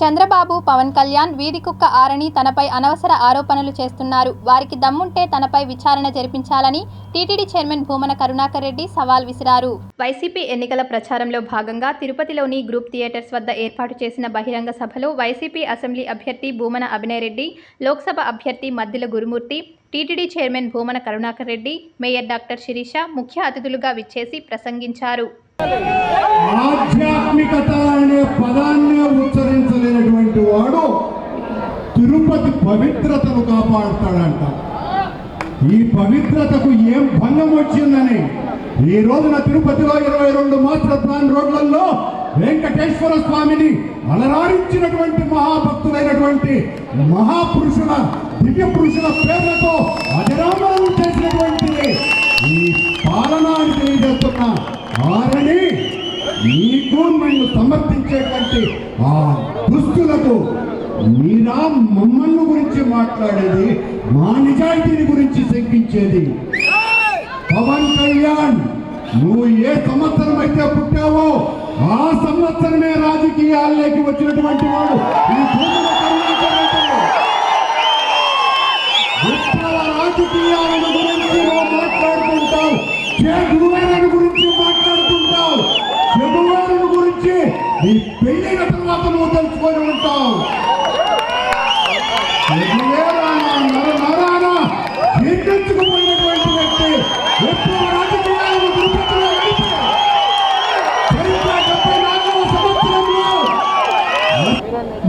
చంద్రబాబు పవన్ కళ్యాణ్ వీధి కుక్క ఆరని తనపై అనవసర ఆరోపణలు చేస్తున్నారు. వారికి దమ్ముంటే తనపై విచారణ జరిపించాలని టీటీడీ చైర్మన్ భూమన కరుణాకర్ రెడ్డి సవాల్ విసిరారు. వైసీపీ ఎన్నికల ప్రచారంలో భాగంగా తిరుపతిలోని గ్రూప్ థియేటర్స్ వద్ద ఏర్పాటు చేసిన బహిరంగ సభలో వైసీపీ అసెంబ్లీ అభ్యర్థి భూమన అభినయ్ రెడ్డి లోక్సభ అభ్యర్థి Maddila Gurumurthy TTD chairman Bhumana Karunakar Reddy mayor doctor Sirisha ముఖ్య అతిథులుగా విచ్చేసి ప్రసంగించారు. ఆధ్యాత్మికత అనే పదాన్నే ఉచ్చరించలేనటువంటి వాడు తిరుపతి పవిత్రతను కాపాడుతాడంట. ఈ పవిత్రతకు ఏం భంగం వచ్చిందని ఈ రోజున తిరుపతిలో ఇరవై రెండు మాస్టర్ ప్లాన్ రోడ్లలో వెంకటేశ్వర స్వామిని అలరారించినటువంటి మహాభక్తులైనటువంటి మహాపురుషుల దివ్య పురుషుల పేర్లతో అజరామరం చేసినటువంటి ఈ పాలనాన్ని తెలియజేస్తున్న ఆరని మీకు నిన్ను సమర్పించేటువంటి ఆ దుస్తులకు మీరా మమ్మల్ని గురించి మాట్లాడేది మా నిజాయితీని గురించి శంకించేది. పవన్ కళ్యాణ్ నువ్వు ఏ సంవత్సరం అయితే పుట్టావో ఆ సంవత్సరమే రాజకీయాల్లోకి వచ్చినటువంటి వాడు ఈ రాజకీయాలను గురించి చే గురించి మాట్లాడుతుంటావు నీ పెళ్ళైన తర్వాత నువ్వు తెలుసుకొని ఉంటావు వ్యక్తి రాజకీయాలను తిరుపతిలో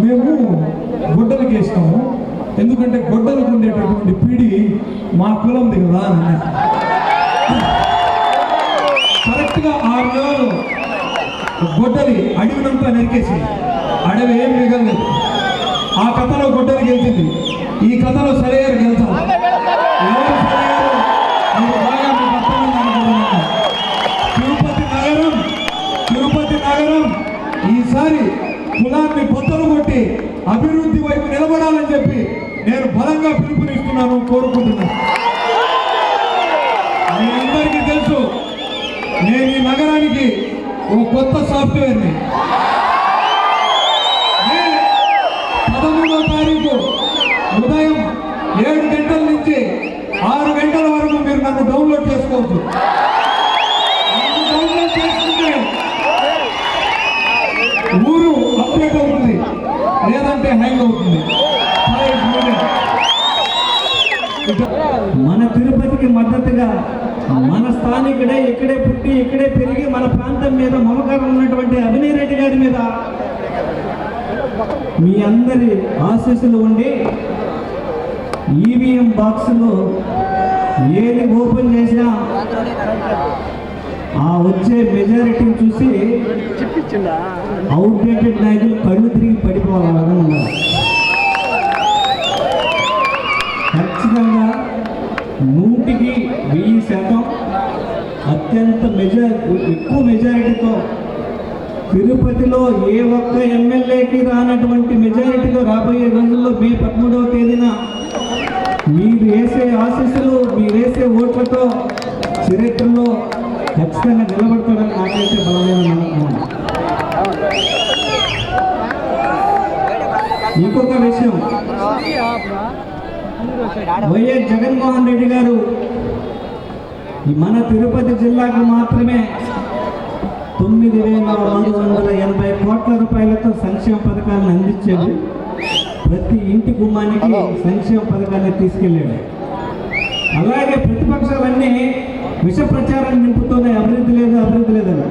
మేము గొడ్డలకి వేస్తాము ఎందుకంటే గొడ్డలకు ఉండేటటువంటి పీడి మా కులంది కదా అన్నారు. గొడ్డలి అడవినంతా నరికేసి అడవి ఏం మిగలలేదు ఆ కథలో గొడ్డలి గెలిచింది. ఈ కథలో సరే గెలుచాం తిరుపతి నగరం తిరుపతి నగరం ఈసారి కులాన్ని పొత్తలు కొట్టి అభివృద్ధి వైపు నిలబడాలని చెప్పి నేను బలంగా పిలుపునిస్తున్నాను కోరుకుంటున్నాను. ఒక కొత్త సాఫ్ట్వేర్ని. పదమూడో తారీఖు ఉదయం ఏడు గంటల నుంచి ఆరు గంటల వరకు మీరు నన్ను డౌన్లోడ్ చేసుకోవచ్చు. డౌన్లోడ్ చేసుకుంటే ఊరు అప్డేట్ అవుతుంది. లేదంటే హ్యాంగ్ అవుతుంది. తిరుపతికి మద్దతుగా మన స్థానికుడే ఇక్కడే పుట్టి ఇక్కడే పెరిగి మన ప్రాంతం మీద మమకారం ఉన్నటువంటి అభినయ్ రెడ్డి గారి మీద మీ అందరి ఆశీస్సులు ఉండి ఈవీఎం బాక్సులో ఏది ఓపెన్ చేసినా ఆ వచ్చే మెజారిటీని చూసి అవుట్డేటెడ్ నాయకులు కళ్ళు తిరిగి పడిపోవాలని ఉన్నారు. ఖచ్చితంగా నూటికి అత్యంత మెజార్ ఎక్కువ మెజారిటీతో తిరుపతిలో ఏ ఒక్క ఎమ్మెల్యేకి రానటువంటి మెజారిటీతో రాబోయే రోజుల్లో మే పదమూడవ తేదీన మీరు వేసే ఆశీస్సులు మీరు వేసే ఓట్లతో చరిత్రలో ఖచ్చితంగా నిలబడతాడని నాకైతే బలమైన నమ్మకం. ఇంకొక విషయం వైఎస్ జగన్మోహన్ రెడ్డి గారు మన తిరుపతి జిల్లాకు మాత్రమే తొమ్మిది వేల ఆరు వందల ఎనభై కోట్ల రూపాయలతో సంక్షేమ పథకాలను అందించాడు. ప్రతి ఇంటి గుమ్మానికి సంక్షేమ పథకాన్ని తీసుకెళ్ళాడు. అలాగే ప్రతిపక్షాలన్నీ విష ప్రచారం నింపుతూనే అభివృద్ధి లేదు అభివృద్ధి లేదని